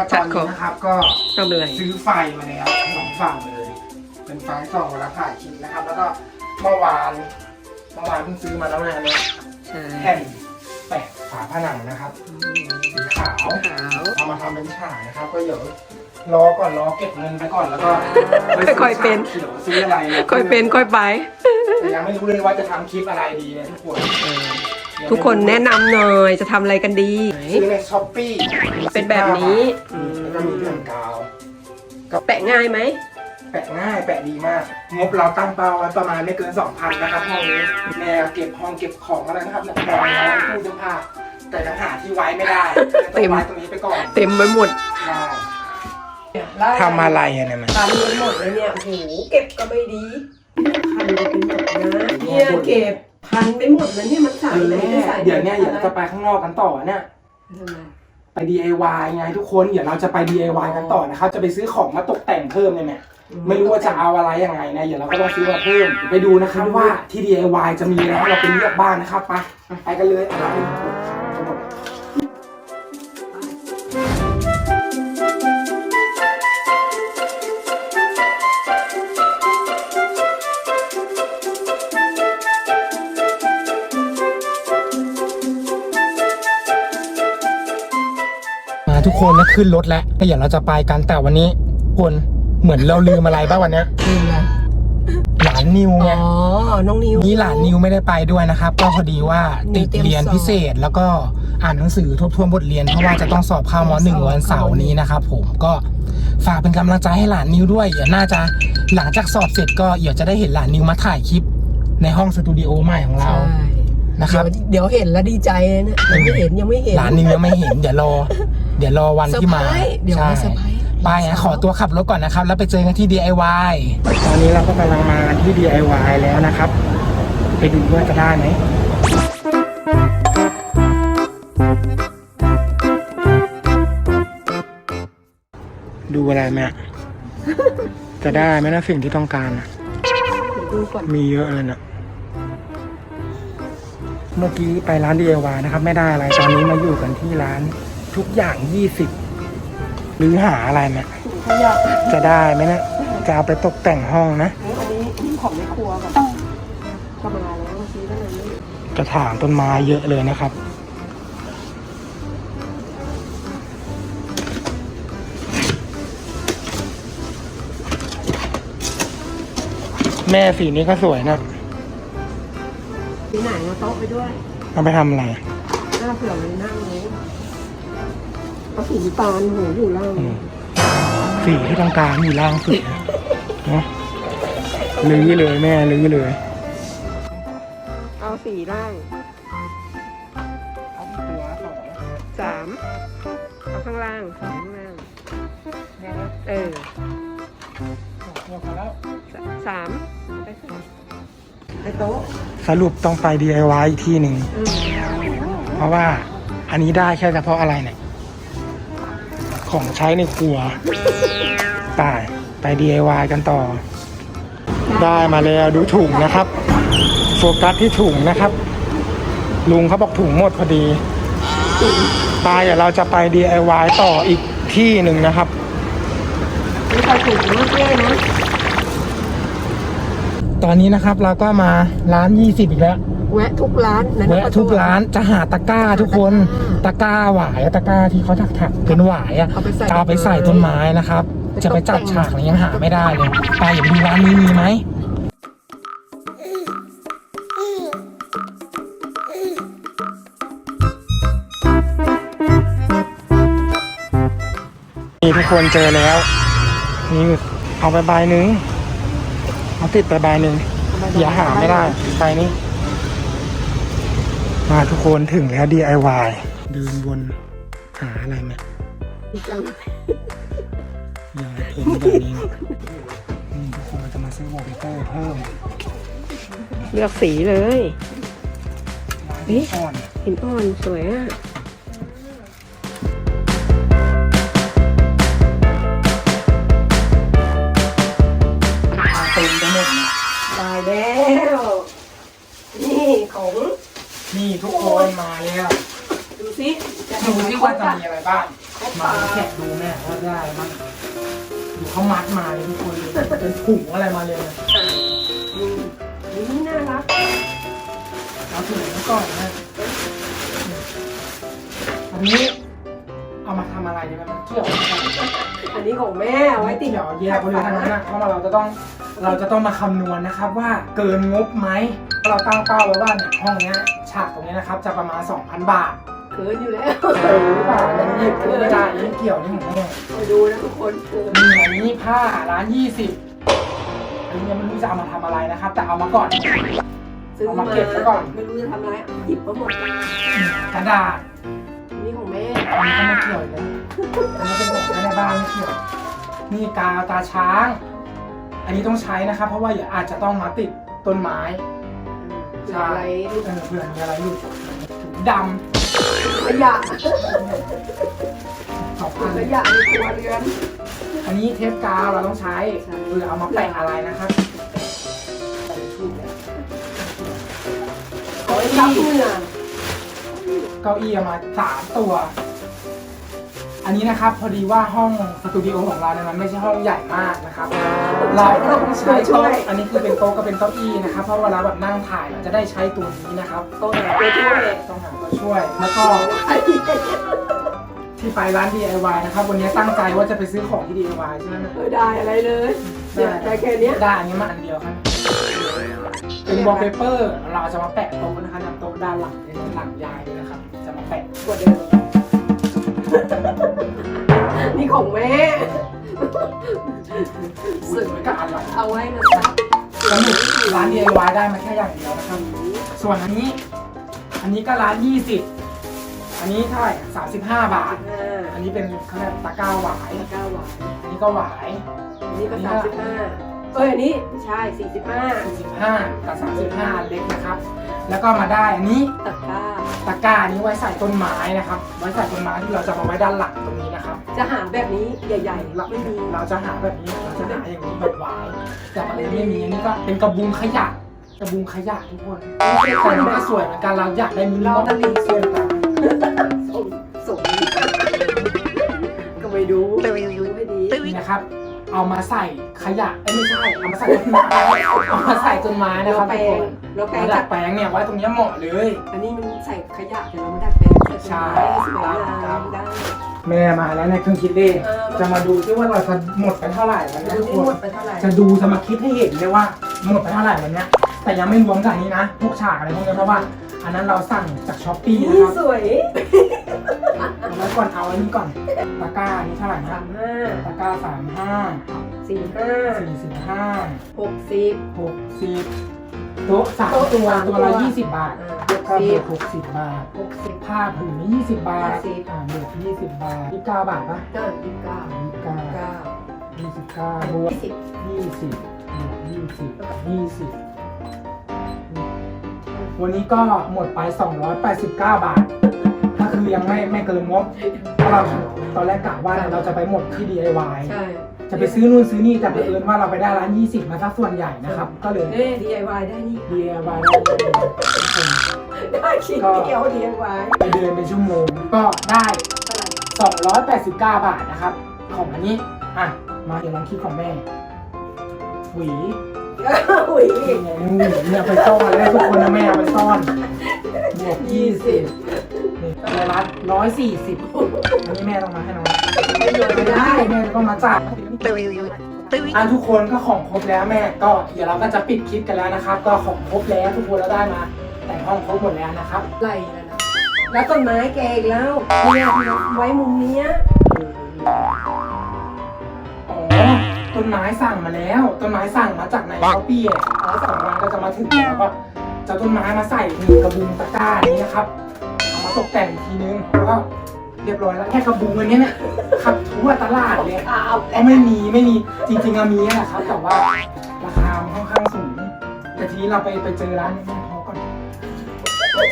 ครับตจัอดนขอนี้งนะครับก็ทำอะไรซื้อไฟมาแล้วสองฝั่งเลย เป็นไฟสองเวลาถ่ายคลิปนะครับ แล้วก็เมื่อวานเมื่อวานเพิ่งซื้อมาแล้วนะเนี่ยใช่แผ่นแปะฝาผนังนะครับสีขาวขาวเอามาทำเป็นฉากนะครับ ก็เดี๋ยวรอก่อนรอเก็บเงินไปก่อนแล้วก็ค่อยๆเป็นเขียวซื้ออะไระค่อยเป็นค่อยไปแต่ยังไม่รู้เลยว่าจะทำคลิปอะไรดีนะทุกคน ทุกคนแนะนำหน่อยจะทำอะไรกันดี ซื้อในช้อปปี้เป็นแบบนี้แล้วก็มีแผ่นกาวแปะง่ายไหม แปะง่ายแปะดีมาก งบเราตั้งเป้าไว้ประมาณไม่เกิน 2,000 นะครับห้องนี้แนวเก็บห้องเก็บของอะไรนะครับเนี่ยมองแล้วตู้เสื้อผ้าแต่ยังหาที่ไว้ไม่ได้ต้องไว้ตรงนี้ไปก่อน เต็มไปหมดได้ทำอะไรอะเนี่ยมันคันไปหมดเลยเนี่ยโอ้โหเก็บก็ไม่ดีคันไปหมดนะเนี่ยเก็บ พันไปหมดเลยเนี่ยมันใส่เออไหนไม่ใส่เดี๋ยวเนี่ยเดี๋ยวเราจะไปข้างนอกกันต่อเนี่ย ทำไมไป DIY ไงทุกคน เดี๋ยวเราจะไป DIY กันต่อนะครับ จะไปซื้อของมาตกแต่งเพิ่มเนี่ยเนี่ยไม่รู้ว่าจะเอาอะไรยังไงนะเดี๋ยวเราก็ต้องซื้อมาเพิ่ม ไปดูนะครับว่าที่ DIY จะมีอะไรให้เราไปเลือกบ้างนะครับ ไป ไปกันเลย ทั้งหมดมาทุกคนนะขึ้นรถแล้วเดี๋ยวเราจะไปกันแต่วันนี้คนเหมือนเราลืมอะไรบ้างวันเนี้ยลืมอะไรหลานนิวอ๋ไงอน้องนิว นี่หลานนิวไม่ได้ไปด้วยนะครับ ก็พอดีว่าติดนิวเตรียมเรียนสอบพิเศษแล้วก็อ่านหนังสือทบทวนบทเรียนเพราะว่าจะต้องสอบเข้ามหนึ่งสอบวันเสาร์นี้นะครับผมก็ฝากเป็นกำลังใจให้หลานนิวด้วยเดี๋ยวน่าจะหลังจากสอบเสร็จก็เดี๋ยวจะได้เห็นหลานนิวมาถ่ายคลิปในห้องสตูดิโอใหม่ของเราใช่ นะครับเดี๋ยวเดี๋ยวเห็นแล้วดีใจเลยเนี่ยยังไม่เห็นยังไม่เห็นหลานนิวยังไม่เห็น เดี๋ยวรอ เดี๋ยวรอวันที่มาเซอร์ไพรส์เดี๋ยวมาเซอร์ไพรส์ไปงั้นขอตัวขับรถก่อนนะครับ แล้วไปเจอกันที่ DIY ตอนนี้เราก็กำลังมาที่ DIY แล้วนะครับ ไปดูว่าจะได้ไหมดูอะไรแม่จะได้ไหมนะสิ่งที่ต้องการน่ะเดี๋ยวดูก่อนมีเยอะเลยนะ เมื่อกี้ไปร้าน DIY นะครับ ไม่ได้อะไร ตอนนี้มาอยู่กันที่ร้านทุกอย่าง 20 หรือหาอะไรแม่ถุงขยะจะได้ไหมเนะ จะเอาไปตกแต่งห้องนะ อันนี้นี่ของในครัวก่อนก็มาแล้วเมื่อกี้ก็เลยกระถางต้นไม้เยอะเลยนะครับ แม่สีนี้ก็สวยนะ ที่ไหนเอาโต๊ะไปด้วยเอาไปทำอะไรหน้าเผื่อเลยนั่งเลยเอาสีน้ำตาลโหอยู่ล่างอืมสีที่ต้องการอยู่ล่างสุดนะเนอะลื้อเลยแม่ลื้อเลย เอาสีล่างเอาตัวสองสามเอาข้างล่างสองข้างล่างเนี่ยนะเออ โต๊ะสรุปต้องไป DIY อีกที่หนึ่งอืมเพราะว่าอันนี้ได้แค่เฉพาะอะไรเนี่ย ของใช้ในครัวไปไป DIY กันต่อ ได้มาแล้วดูถุงนะครับ โฟกัสที่ถุงนะครับ ลุงเขาบอกถุงหมดพอดีไปเดี๋ยวเราจะไป DIY ต่ออีกที่หนึ่งนะครับมีใครถูกมากเลยนะ ตอนนี้นะครับเราก็มาร้าน 20 อีกแล้วแวะทุกร้านนแวะทุกร้านจะหาตะกร้าทุกคนตะกร้าหวายตะกร้าที่เขาถักถักๆเป็นหวายอะเอาไปใส่จะเอาไปใส่ต้นไม้นะครับ จะไปจัดฉากอะไรยังหาไม่ได้เลยไปอย่าไปดูร้านนี้มีไหมนี่ทุกคนเจอแล้วนี่เอาไปใบหนึ่ง เอาติดไปใบหนึ่งอย่าหาไม่ได้ใบนี้ มาทุกคนถึงแล้ว DIY เดินวนหาอะไรไหมจังอย่าเพ้นแบบนี้นี่ทุกคนเราจะมาซื้อวอลเปเปอร์เพิ่มเลือกสีเลยเอ๊ะก่อนหินอ่อนสวยอะ ดูสิจะดูที่ว่าจะมีอะไรบ้างครบมาแกะดูแม่ว่าได้มั้งดูเขามัดมาเลยทุกคนเลยเป็นถุงอะไรมาเลยนะนี่นี่น่ารักเอาถุงนี้ก่อนนะอันนี้เอามาทำอะไรเนี่ยมันเกี่ยวกับอะไรอันนี้ของแม่เอาไว้ติดเดี๋ยวแยกไปเลยทั้งนั้นนะเพราะว่าเราจะต้องเราจะต้องมาคำนวณนะครับว่าเกินงบไหมเราตั้งเป้าไว้ว่าเนี่ยห้องเนี้ยฉากตรงนี้นะครับจะประมาณ 2,000 บาทเขินอยู่แล้ว เออหรือเปล่าอันนี้พูดไม่ได้อันนี้เกี่ยวนี่ของแม่ไปดูนะทุกคนเขินนี่อันนี้ผ้าร้านยี่สิบอันนี้ยังไม่รู้จะเอามาทำอะไรนะครับ แต่เอามาก่อน ซื้อเอามามาเก็บไว้ก่อน ไม่รู้จะทำอะไรหยิบมาหมดกระดาษอันนี้ของแม่อันนี้ก็ไม่เกี่ยวเลยอันนี้เป็นของใช้ในบ้านไม่เกี่ยว นี่กาวตาช้าง อันนี้ต้องใช้นะครับ เพราะว่าเดี๋ยวอาจจะต้องมาติดต้นไม้ ใช่ อะไรลูกเออเผื่อมีอะไรอยู่ถุงด ขยะำสองอันขยะในครัวเรือนอันนี้เทปกาวเราต้องใช้ใช่เผื่อเอามาแปะอะไรนะครับใส่ชุดเนี่ยขอให้รับเหงื่อเก้าอี้เอามาสามตัว อันนี้นะครับพอดีว่าห้องสตูดิโอของเราเนี่ยมันไม่ใช่ห้องใหญ่มากนะครับ เราก็ต้องใช้โต๊ะอันนี้คือเป็นโต๊ะก็เป็นเก้าอี้นะครับ เพราะเวลาแบบนั่งถ่ายเราจะได้ใช้ตัวนี้นะครับตัวไหนตัวช่วยต้องหาตัว ช่วย แล้วก็ที่ไปร้าน DIY นะครับ วันนี้ตั้งใจว่าจะไปซื้อของที่ DIY ใช่ไหมแม่เออได้อะไรเลยเนี่ยได้แค่เนี้ยได้อันนี้มาอันเดียวครับ เป็นวอลเปเปอร์เราจะมาแปะโต๊ะนะครับโต๊ะด้านหลังด้านหลังยายเลยนะครับ จะมาแปะกว่าเดิมนี่ของแม่สึกมันก็อร่อยเอาไว้มันซับ สนุกร้าน DIY ได้มาแค่อย่างเดียวนะครับ ส่วนอันนี้ อันนี้ก็ร้าน20อันนี้เท่าไหร่35บาท ห้าอันนี้เป็นเขาเรียกตะกร้าหวาย เก้าหวานอันนี้ก็หวาย อันนี้ก็สามสิบห้าเอ้ยอันนี้ใช่สี่สิบห้า45 กับ 35อันเล็กนะครับ แล้วก็มาได้อันนี้ตะกร้า ตะกร้านี้ไว้ใส่ต้นไม้นะครับ ไว้ใส่ต้นไม้ที่เราจะมาไว้ด้านหลังตรงนี้นะครับ จะหาแบบนี้ใหญ่เราๆไม่มีเราจะหาแบบนี้ เราจะหาอย่างนี้แบบหวาย แต่มันไม่มีอันนี้ก็เป็นกระบุงขยะ กระบุงขยะทุกคนแต่มันก็สวยเหมือนกันเราอยากได้มินิมอลลิสวยกันสมสมก็ไม่ดูดูให้ดีนี่นะครับ เอามาใส่ขยะเอ้ยไม่ใช่เอามาใส่ต้นไม้เอามาใส่ต้นไม้นะเราครับแปลทุกคงนเราแปลงดัจาดกแปลงเนี่ยไว้ตรงเนี้ยเหมาะเลย อันนี้มันใส่ขยะแต่เราไม่ดัดแปลงใส่ต้นไม้สวยงามได้แม่มาแล้วในเครื่องคิดเลขเออจะมาดูซิว่าเราจะหมดไปเท่าไหร่วันนี้ดูทุกที่คหมนดไปเท่าไหร่จะดูจะมาคิดให้เห็นเลยว่าหมดไปเท่าไหร่วันเนี้ย แต่ยังไม่รวมกับอันนี้นะพวกฉากอะไรพวกนี้เพราะว่า อันนั้นเราสั่งจากช้อปปี้นะนี่ครับสวยแล้วก่อนเอาอันนี้ก่อนตะกร้าอันนี้เท่าไหร่นะสามห้าตะกร้าสามห้าสี่ห้าสี่สิบห้าหกสิบหกสิบโต๊ะสามโต๊ะตัวสามตัวตัวละยี่สิบบาทหกก็สิเบบวกหกสิบบาทหกสิบผ้าผืนนี้ยี่สิบบาทยี่สิบอ่าบวกยี่สิบบาทยี่สิบเก้าบาทปะเก้ายี่สิบเก้ายี่สิบเก้าเก้ายี่สิบเก้าบวกยี่สิบยี่สิบบวกยี่สิบยี่สิบ วันนี้ก็หมดไป 289 บาท ก็คือยังไม่ไม่เกินงบเพราะเราตอนแรกกะว่าเราจะไปหมดที่ DIY ใช่จะไปซื้อนู่นซื้อนี่แต่เผอิญว่าเราไปได้ร้าน 20 มาซะส่วนใหญ่นะครับ ก็เลยเน่ DIY ได้นี่ DIY ได้เลยทุกคนได้ชิ้นเดียว DIY ไปเดินเป็นชั่วโมงก็ได้เท่าไหร่289 บาทนะครับ ของอันนี้ อะ มาเดี๋ยวลองคิดของแม่ หวี อุ้ยนี่ไงหวีเนี่ยไปซ่อนเลยทุกคนนะแม่เอาไปซ่อน บวก20นี่ในร้าน140อันนี้แม่ต้องมาให้น้องไม่โดนไม่ไม่ได้ได้แม่จะต้องมาจ่ายอันทุกคนก็ของครบแล้วแม่ก็เดี๋ยวเราก็จะปิดคลิปกันแล้วนะครับ ก็ของครบแล้วทุกคนเราได้มา แต่งห้องครบหมดแล้วนะครับไรแล้วนะแล้วต้นไม้แกอีกแล้วเนี่ยที่เราไว้มุมเนี้ยอ๋อ ต้นไม้สั่งมาแล้วต้นไม้สั่งมาจากในช้อปปี้อะแล้วสองวันก็จะมาถึงแล้วก็จะเอาต้นไม้มาใส่ในกระบุงตะกร้านี้นะครับเอามาตกแต่งอีกทีนึงแล้วก็เรียบร้อยแล้วแค่กระบุงอันเนี้ยเนี่ยขับทั่วตลาดเลยอ้าวก็ไม่มีไม่มีจริงๆอะมีแหละครับ แต่ว่าราคามันค่อนข้างสูงแต่ทีนี้เราไปไปเจอร้านนี้พอก่อน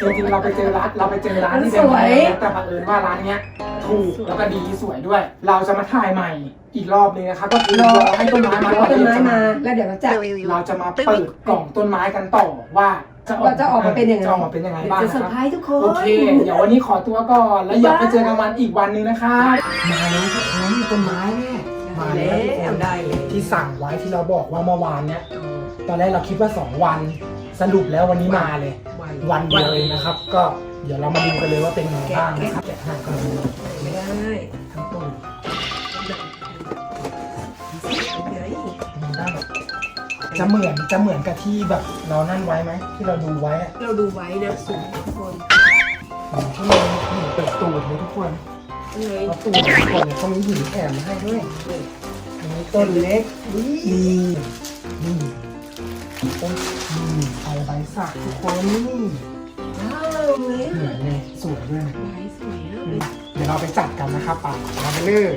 จริงๆเราไปเจอร้านเราไปเจอร้านที่เป็นแบรนด์แต่บังเอิญว่าร้านเนี้ย ถูกแล้วก็ดีสวยด้วย เราจะมาถ่ายใหม่อีกรอบนึงนะครับก็คือรอให้ต้นไม้มาเอาต้นไม้มาแล้วเดี๋ยวเราจะเราจะมาเปิดกล่องต้นไม้กันต่อว่าว่าจะออกมาเป็นยังไงจะออกมาเป็นยังไงเดี๋ยวบ้างจะนะเซอคร์รับไพรส์ทุกคนโอเคเดี๋ยววันนี้ขอตัวก่อนแล้วอย่าไปเจอกันวันอีกวันหนึงนะครับมาแล้วทุกคนต้นไม้เนี่ยมามาแล้แล้ววได้เลยที่สั่งไว้ที่เราบอกว่าเมื่อวานเนี่ยตอนแรกเราคิดว่า 2 วันสรุปแล้ววันนี้มาเลย วันเดียวเลยนะครับ ก็เดี๋ยวเรามาดูกันเลยว่าเป็นยังไงบ้างนะครับแกะให้ก็ดูไม่ได้ทั้งต้นเดี๋ยวมีได้แบบจะเหมือนจะเหมือนกับที่แบบเรานั่นไว้ไหมที่เราดูไว้อะเราดูไว้นะสูงทุกคนเหมือนที่เราหินเปิดตูดเลยทุกคนยังไงเอาตูดทุกคนเนี่ยเขามีหินแถมให้ด้วยอันนี้ต้นเล็กนี่นี่ต้นนี่เอาใบสักทุกคนนี่ว้าวเลยเหมือนเลยสวยด้วย เราไปจัดกันนะครับป่ามาไปเลย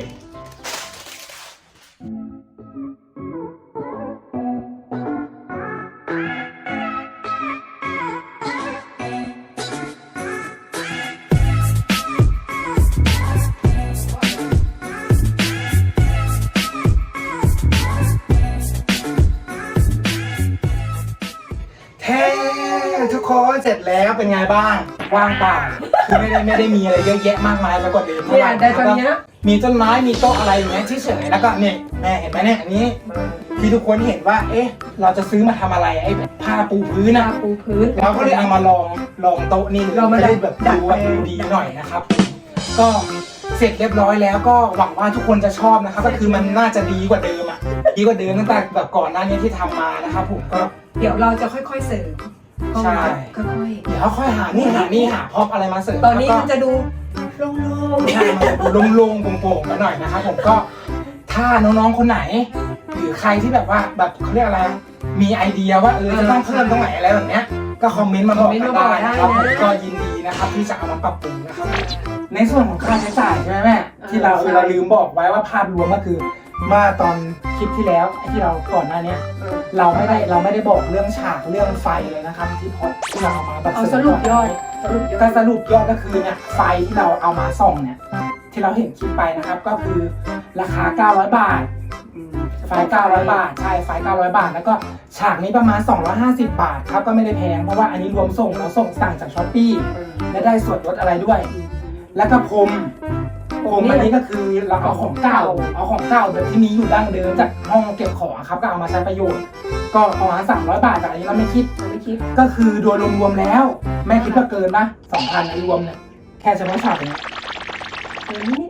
แท้ทุกคนเสร็จแล้วเป็นไงบ้าง ว่างเปล่าคือไม่ได้ไม่ได้มีอะไรเยอะแยะมากมายไปกว่าเดิมเท่าเนี่ไหยร่ได้ตอนเนี้ยมีต้นไม้มีโต๊ะอะไรอย่างเงี้ยเฉยๆแล้วก็เนี่ยแม่เห็นไหมเนี่ยอันนี้ที่ทุกคนเห็นว่า เอ๊ะ เราจะซื้อมาทำอะไรไอ้ผ้าปูพื้นหน้านะปูพื้นเราก็เลยเอามาลองลองโต๊ะนี่เรามาจะได้แบบดัดดูแบบแปลงดูดีหน่อยนะครับ ก็เสร็จเรียบร้อยแล้วก็หวังว่าทุกคนจะชอบนะครับ ก็คือมันน่าจะดีกว่าเดิมอะดีกว่าเดิมตั้งแต่แบบก่อนหน้านี้ที่ทำมานะครับผมก็เดี๋ยวเราจะค่อยๆเสริม ใช่ค่อยเดี๋ยวค่อยหานี่หานี่หาพร็อพอะไรมาเสริมๆตอนนี้แล้วมันก็จะดูโล่งใช่มันจะดูโล่งๆโปร่งๆกันหน่อยนะครับผมก็ถ้าน้องๆคนไหน หรือใครที่แบบว่าแบบเขาเรียกอะไรมีไอเดียว่าเออจะต้องเพิ่มตรงไหนอะไรแบบเนี้ยก็คอมเมนต์มาบอกกันได้นะครับผมก็ยินดีนะครับที่จะเอามาปรับปรุงนะครับในส่วนของค่าใช้จ่ายใช่ไหมแม่ที่เราเราลืมบอกไว้ว่าภาพรวมก็คือ เมื่อตอนคลิปที่แล้วไอ้ที่เราก่อนหน้าเนี้ยๆเราไม่ได้เราไม่ได้บอกเรื่องฉากเรื่องไฟเลยนะครับ ที่พอดที่เราเอามาแบบเอาริมสรุปยอดสรุปยอก็ดสรุปยอดก็คือเนี่ยไฟที่เราเอามาส่องเนี่ยที่เราเห็นคลิปไปนะครับก็คือราคา 900 บาทไฟ900 บาทใช่ไฟ900 บาท แล้วก็ฉากนี้ประมาณ 250 บาทครับก็ไม่ได้แพงเพราะว่าอันนี้รวมส่งเราส่งสั่งจากช้อปปี้และได้ส่วนลดอะไรด้วย แล้วก็พรม พรมอันนี้ก็คือเราเอาของเก่า เอาของเก่าแบบที่มีอยู่ดั้งเดิมจากห้องเก็บของอะครับก็เอามาใช้ประโยชน์ ก็ประมาณ300บาทแต่อันนี้เราไม่คิดเราไม่คิด ก็คือโดยรวมๆแล้ว แม่คิดว่าเกินปะสองพันรวมเนี่ยแค่เฉพาะฉากเนี่ยเออนี่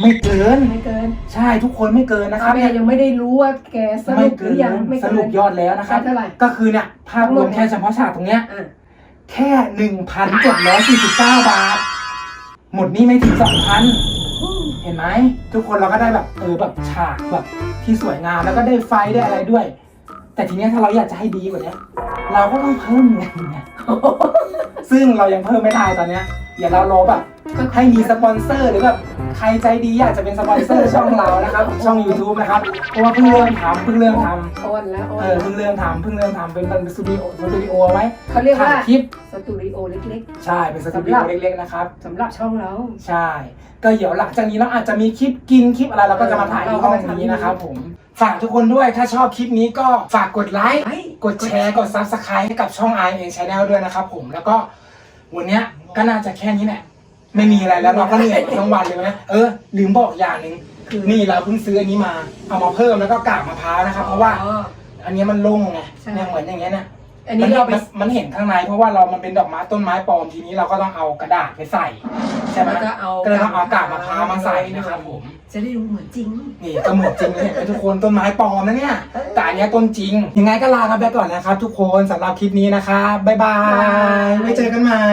ไม่เกิน ไม่เกินใช่ทุกคนไม่เกินนะคอารับเบียยังไม่ได้รู้ว่าแกสรุไม่ปหเกิรืนอยังไม่สเกินรุปยอดแล้วนะครับเท่าไหร่ ก็คือเนี่ยภาพรวมแค่เฉพาะฉากตรงเนี้ยอะ แค่หนึ่งพันเจ็ดร้อยสี่สิบเก้าบาท หมดนี้ไม่ถึงสองพันเห็นไหมทุกคนเราก็ได้แบบเออแบบฉากแบบที่สวยงามแล้วก็ได้ไฟได้อะไรด้วย แต่ทีเนี้ยถ้าเราอยากจะให้ดีกว่าเนี้ย เราก็ต้องเพิ่มเงินไงซึ่งเรายังเพิ่มไม่ได้ตอนเนี้ยเดี๋ยวเรารอแบบให้มีสปอนเซอร์หรือแบบใครใจดีอยากจะเป็นสปอนเซอร์ช่องเรานะครับ ช่อง YouTube นะครับเพราะว่าเพิ่งเริ่มทำเพิ่งเริ่มทำโอนแล้วโอเอนอเพิ่งเริ่มทำเพิ่งเริ่มทำเป็นเป็นสตูดิโอสตูดิโอเอาไว้เขาเรียกว่าถ่ายคลิปสตูดิโอเล็กใช่เป็นสตูดิโอเล็กๆนะครับๆสำหรับช่องเรา ใช่ ก็เดี๋ยวหลังจากนี้เราอาจจะมีคลิปกินคลิปอะไรเราก็จะมาถ่ายที่ห้องนี้นะครับผม ฝากทุกคนด้วยถ้าชอบคลิปนี้ก็ฝากกดไลค์ไอ้กดแชร์กด Subscribe ให้กับช่อง i n Channel ด้วยนะครับผมแล้วก็วันเนี้ยก็น่าจะแค่นี้แหละไม่มีอะไรแล้วเราก็เหนื่อยมาทั้งวันเลยนะเออลืมบอกอย่างหนึ่งคือนี่เราเพิ่งซื้ออันนี้มา เอามาเพิ่มแล้วก็กากมะพร้าวนะครับเพราะว่าอ๋อ อันนี้มันโล่งไงใช่ เนี่ยเหมือนอย่างเงี้ยเนี่ย อันนี้เราไป มันมันเห็นข้างในเพราะว่าเรามันเป็นดอกไม้ต้นไม้ปลอมทีนี้เราก็ต้องเอากระดาษไปใส่ ใช่ไหมแล้วก็เอาก็เลยต้องเอากากมะพร้าวมาใส่นะครับผม จะได้ดูเหมือนจริง นี่ก็เหมือนจริงเลยเห็นไหมทุกคนต้นไม้ปลอมนะเนี่ยแต่อันเนี้ยต้นจริง ยังไงก็ลากันไปก่อนนะครับ ทุกคนสำหรับคลิปนี้นะครับบ๊ายบายบ๊ายบายไว้เจอกันใหม่